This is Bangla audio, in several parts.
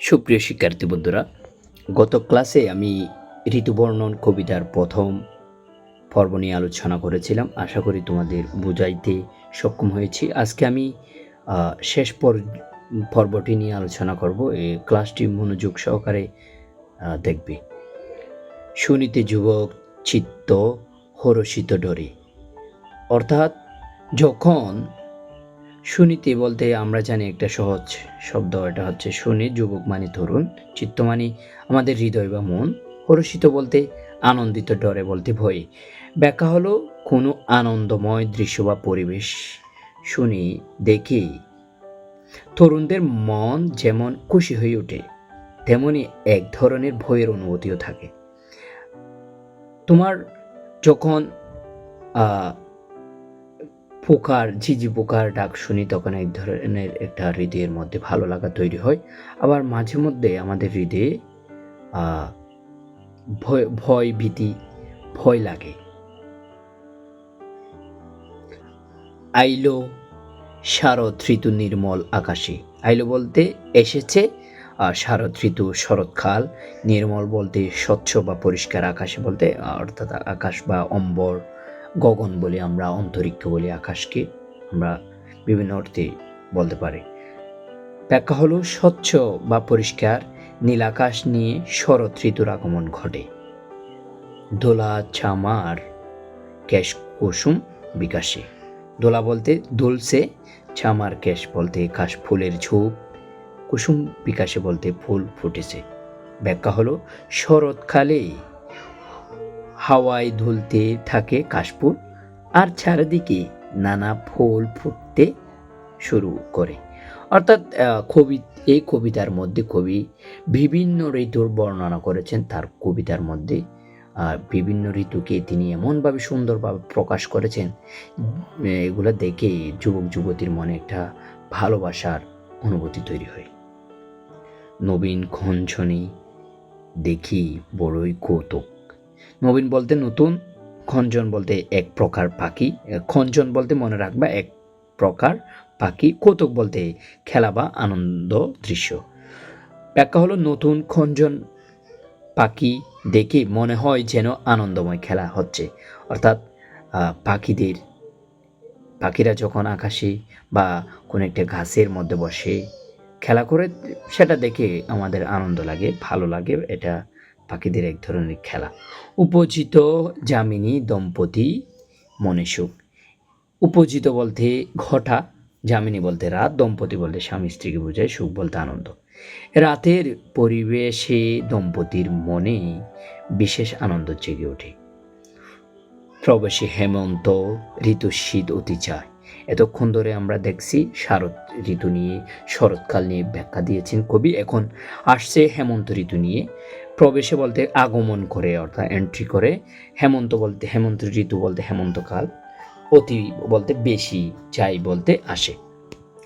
সুপ্রিয় শিক্ষার্থী বন্ধুরা, গত ক্লাসে আমি ঋতুবর্ণন কবিতার প্রথম পর্ব নিয়ে আলোচনা করেছিলাম। আশা করি তোমাদের বুঝাইতে সক্ষম হয়েছি। আজকে আমি শেষ পর- পর্বটি নিয়ে আলোচনা করব। এই ক্লাসটি মনোযোগ সহকারে দেখবে। শুনিতে যুবক চিত্ত হরষিত ডরে। অর্থাৎ যখন শুনিতে বলতে আমরা জানি একটা সহজ শব্দ, এটা হচ্ছে শুনি, যুবক মানে তরুণ। চিত্ত মানে আমাদের হৃদয় বা মন। হরষিত বলতে আনন্দিত ডরে বলতে ভয়। ব্যাখ্যা হলো কোনো আনন্দময় দৃশ্য বা পরিবেশ। শুনি, দেখে। তরুণদের মন যেমন খুশি হয়ে ওঠে, তেমনি এক ধরনের ভয়ের অনুভূতিও থাকে। তোমার যখন পোকার, ঝিঝি পোকার ডাক শুনি তখন এক ধরনের একটা হৃদয়ের মধ্যে ভালো লাগা তৈরি হয়। আবার মাঝে মধ্যে আমাদের হৃদয়ে ভয় ভয় ভীতি, ভয় লাগে। আইলো শারদ ঋতু নির্মল আকাশে। আইলো বলতে এসেছে আর শারদ ঋতু শরৎকাল। নির্মল বলতে স্বচ্ছ বা পরিষ্কার আকাশে বলতে, অর্থাৎ আকাশ বা অম্বর গগন বলি আমরা, অন্তরিক্ষ বলি আকাশকে, আমরা বিভিন্ন অর্থে বলতে পারি। ব্যাখ্যা হলো, স্বচ্ছ বা পরিষ্কার নীল আকাশ নিয়ে শরৎ ঋতুর আগমন ঘটে। দোলা চামার ক্যাশ কুসুম বিকাশে। দোলা বলতে দুলসে চামার ক্যাশ বলতে কাশ ফুলের ঝোপ, কুসুম বিকাশে বলতে ফুল ফুটেছে। ব্যাখ্যা হলো শরৎকালে হাওয়ায় ধুলতে থাকে কাশফুল আর চারিদিকে নানা ফুল ফুটতে শুরু করে। অর্থাৎ কবি, এই কবিতার মধ্যে কবি বিভিন্ন ঋতুর বর্ণনা করেছেন, তার কবিতার মধ্যে বিভিন্ন ঋতুকে তিনি এমনভাবে সুন্দরভাবে প্রকাশ করেছেন এগুলো দেখে যুবক যুবতীর মনে একটা ভালোবাসার অনুভূতি তৈরি হয়। নবীন খঞ্জনি দেখি বড়ই কৌতুক। নবীন বলতে নতুন, খঞ্জন বলতে এক প্রকার পাখি, খঞ্জন বলতে মনে রাখবা এক প্রকার পাখি, কৌতুক বলতে খেলা বা আনন্দ দৃশ্য। ব্যাখ্যা হলো নতুন, খঞ্জন পাখি দেখে মনে হয় যেন আনন্দময় খেলা হচ্ছে। অর্থাৎ পাখিদের, পাখিরা যখন আকাশে বা কোনো একটা ঘাসের মধ্যে বসে খেলা করে, সেটা দেখে আমাদের আনন্দ লাগে, ভালো লাগে, এটা পাখিদের এক ধরনের খেলা। উপজিত যামিনী দম্পতি মনে সুখ উপজিত বলতে ঘটা, যামিনী বলতে রাত, দম্পতি বলতে স্বামী, স্ত্রীকে বোঝায় সুখ বলতে আনন্দ। রাতের পরিবেশে দম্পতির মনে বিশেষ আনন্দ জেগে ওঠে। প্রবেশে হেমন্ত ঋতু শীত অতি চায়। এতক্ষণ ধরে আমরা দেখছি শারদ ঋতু নিয়ে, শরৎকাল নিয়ে ব্যাখ্যা দিয়েছেন কবি। এখন আসছে হেমন্ত ঋতু নিয়ে প্রবেশে বলতে আগমন করে, অর্থাৎ এন্ট্রি করে, হেমন্ত বলতে, হেমন্ত ঋতু বলতে হেমন্তকাল অতি বলতে বেশি চাই বলতে আসে।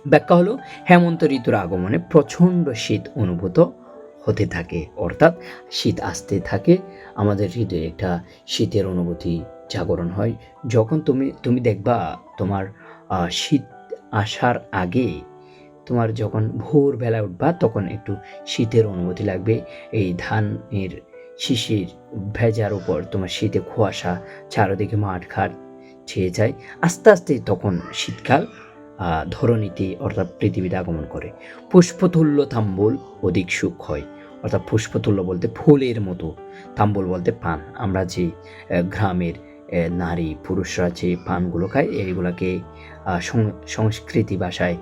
ব্যাখ্যা হলো, হেমন্ত ঋতুর আগমনে প্রচণ্ড শীত অনুভূত হতে থাকে, অর্থাৎ শীত আসতে থাকে, আমাদের হৃদয়ে একটা শীতের অনুভূতি জাগরণ হয়। যখন তুমি তুমি দেখবা তোমার শীত আসার আগে তোমার যখন ভোরবেলা উঠবা, তখন একটু শীতের অনুভূতি লাগবে। এই ধানের শিশির ভেজার উপর তোমার শীতে কুয়াশা, চারদিকে মাঠ ঘাট ছেয়ে যায়। আস্তে আস্তে তখন শীতকাল ধরণীতে অর্থাৎ পৃথিবীতে আগমন করে। পুষ্পতুল্য তাম্বুল অধিক সুখ হয়। অর্থাৎ পুষ্পতুল্য বলতে ফুলের মতো, তাম্বুল বলতে পান। আমরা যে গ্রামের নারী পুরুষরা যে পানগুলো খায় এইগুলোকে সংস্কৃতি ভাষায়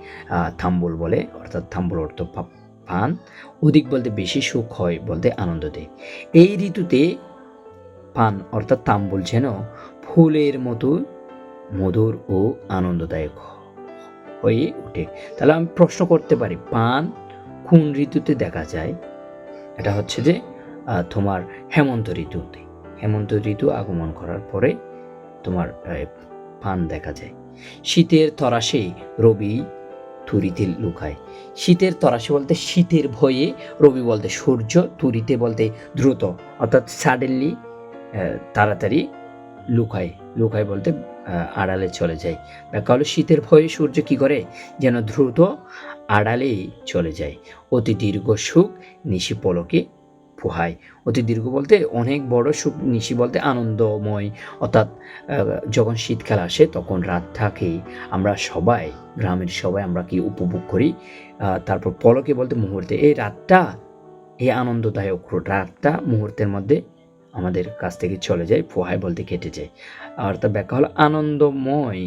থাম্বুল বলে, অর্থাৎ থাম্বুল অর্থ পান। অধিক বলতে বেশি সুখ হয় বলতে আনন্দ দেয়। এই ঋতুতে পান অর্থাৎ তাম্বুল যেন ফুলের মতো মধুর ও আনন্দদায়ক হয়ে ওঠে। তাহলে আমি প্রশ্ন করতে পারি, পান কোন ঋতুতে দেখা যায়? এটা হচ্ছে যে তোমার হেমন্ত ঋতুতে। হেমন্ত ঋতু আগমন করার পরে তোমার পান দেখা যায়। শীতের তরাসে রবি তুরিতে লুকায়। শীতের তরাসে বলতে শীতের ভয়ে রবি বলতে সূর্য, তুরিতে বলতে দ্রুত। অর্থাৎ সাডেনলি তাড়াতাড়ি লুকায়। লুকায় বলতে আড়ালে চলে যায়। ব্যাখ্যা হলো শীতের ভয়ে সূর্য কি করে? যেন দ্রুত আড়ালেই চলে যায়। অতি দীর্ঘ সুখ, নিশি পলকে পোহায় অতি দীর্ঘ বলতে অনেক বড় সুখ নিশি বলতে আনন্দময়। অর্থাৎ যখন শীতকাল আসে তখন রাতটাকে আমরা সবাই, গ্রামের সবাই আমরা কি উপভোগ করি? তারপর পলকে বলতে মুহূর্তে। এই রাতটা, এই আনন্দদায়ক রাতটা মুহূর্তের মধ্যে আমাদের কাছ থেকে চলে যায় পোহায় বলতে কেটে যায়। আর তার ব্যাখ্যা হলো আনন্দময়।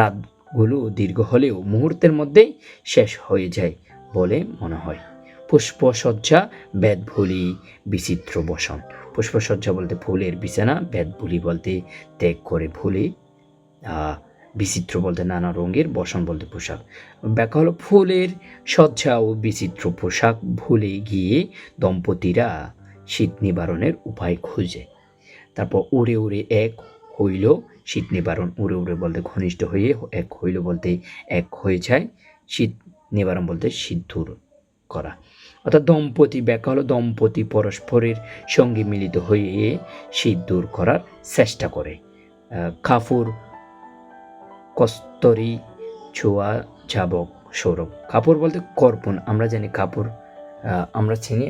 রাতগুলো দীর্ঘ হলেও মুহূর্তের মধ্যেই শেষ হয়ে যায় বলে মনে হয়। পুষ্পসজ্জা বেদভুলি বিচিত্র বসন। পুষ্পসজ্জা বলতে ফুলের বিছানা বেদভুলি বলতে ত্যাগ করে ভুলে বিচিত্র বলতে নানা রঙের বসন বলতে পোশাক। ব্যাখ্যা হলো ফুলের সজ্জা ও বিচিত্র পোশাক ভুলে গিয়ে দম্পতিরা শীত নিবারণের উপায় খুঁজে। তারপর উড়ে উড়ে এক হইল, শীত নিবারণ উড়ে উড়ে বলতে ঘনিষ্ঠ হয়ে এক হইল বলতে এক হয়ে যায়, শীত নিবারণ বলতে দূর করা। অর্থাৎ দম্পতি ব্যাখ্যা হলো দম্পতি পরস্পরের সঙ্গে মিলিত হয়ে শীত দূর করার চেষ্টা করে। কাফুর, কস্তরি, ছোঁয়া, ঝাবক, সৌরভ। কাপড় বলতে কর্পণ, আমরা জানি কাপড় আমরা চিনি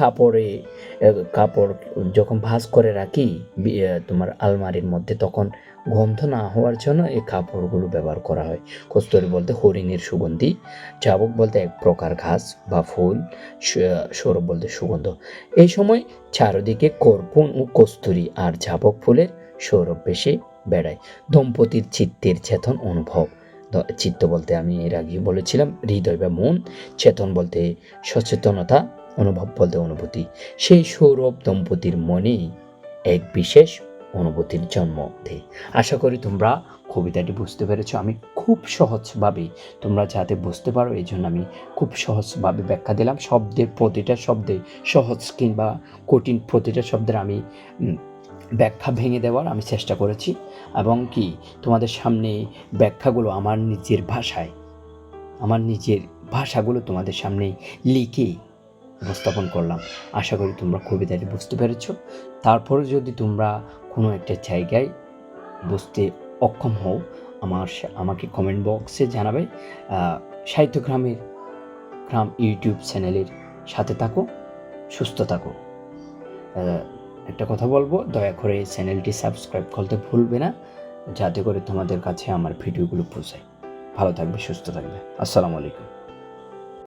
কাপড়ে কাপড় যখন ভাঁজ করে রাখি তোমার আলমারির মধ্যে, তখন গন্ধ না হওয়ার জন্য এই কাপড়গুলো ব্যবহার করা হয়। কস্তুরি বলতে হরিণের সুগন্ধি, চাবক বলতে এক প্রকার ঘাস বা ফুল সৌরভ বলতে সুগন্ধ। এই সময় চারদিকে কর্পণ ও কস্তুরি আর ঝাবক ফুলের সৌরভ বেশি বেড়ায়। দম্পতির চিত্তের চেতন অনুভব। চিত্ত বলতে আমি এর আগে বলেছিলাম, হৃদয় বা মন। চেতন বলতে সচেতনতা, অনুভব বলতে অনুভূতি। সেই সৌরভ দম্পতির মনেই এক বিশেষ অনুভূতির জন্ম দেয় আশা করি তোমরা কবিতাটি বুঝতে পেরেছ। আমি খুব সহজভাবে তোমরা যাতে বুঝতে পারো, এই জন্য আমি খুব সহজভাবে ব্যাখ্যা দিলাম। শব্দের প্রতিটা শব্দে, সহজ কিংবা কঠিন প্রতিটা শব্দের আমি ব্যাখ্যা ভেঙে দেওয়ার আমি চেষ্টা করেছি। এবং কি, তোমাদের সামনে ব্যাখ্যাগুলো আমার নিজের ভাষায়, আমার নিজের ভাষাগুলো তোমাদের সামনে লিখে উপস্থাপন করলাম। আশা করি তোমরা কবিতাটি বুঝতে পেরেছ। তারপরে যদি তোমরা কোনো একটা জায়গায় বুঝতে অক্ষম হও। আমার আমাকে কমেন্ট বক্সে জানাবে। সাহিত্যগ্রামের গ্রাম ইউটিউব চ্যানেলের সাথে থাকো, সুস্থ থাকো। একটা কথা বলব, দয়া করে চ্যানেলটি সাবস্ক্রাইব করতে ভুলবে না, যাতে করে তোমাদের কাছে আমার ভিডিওগুলো পৌঁছায়। ভালো থাকবে, সুস্থ থাকবে। আসসালামু আলাইকুম।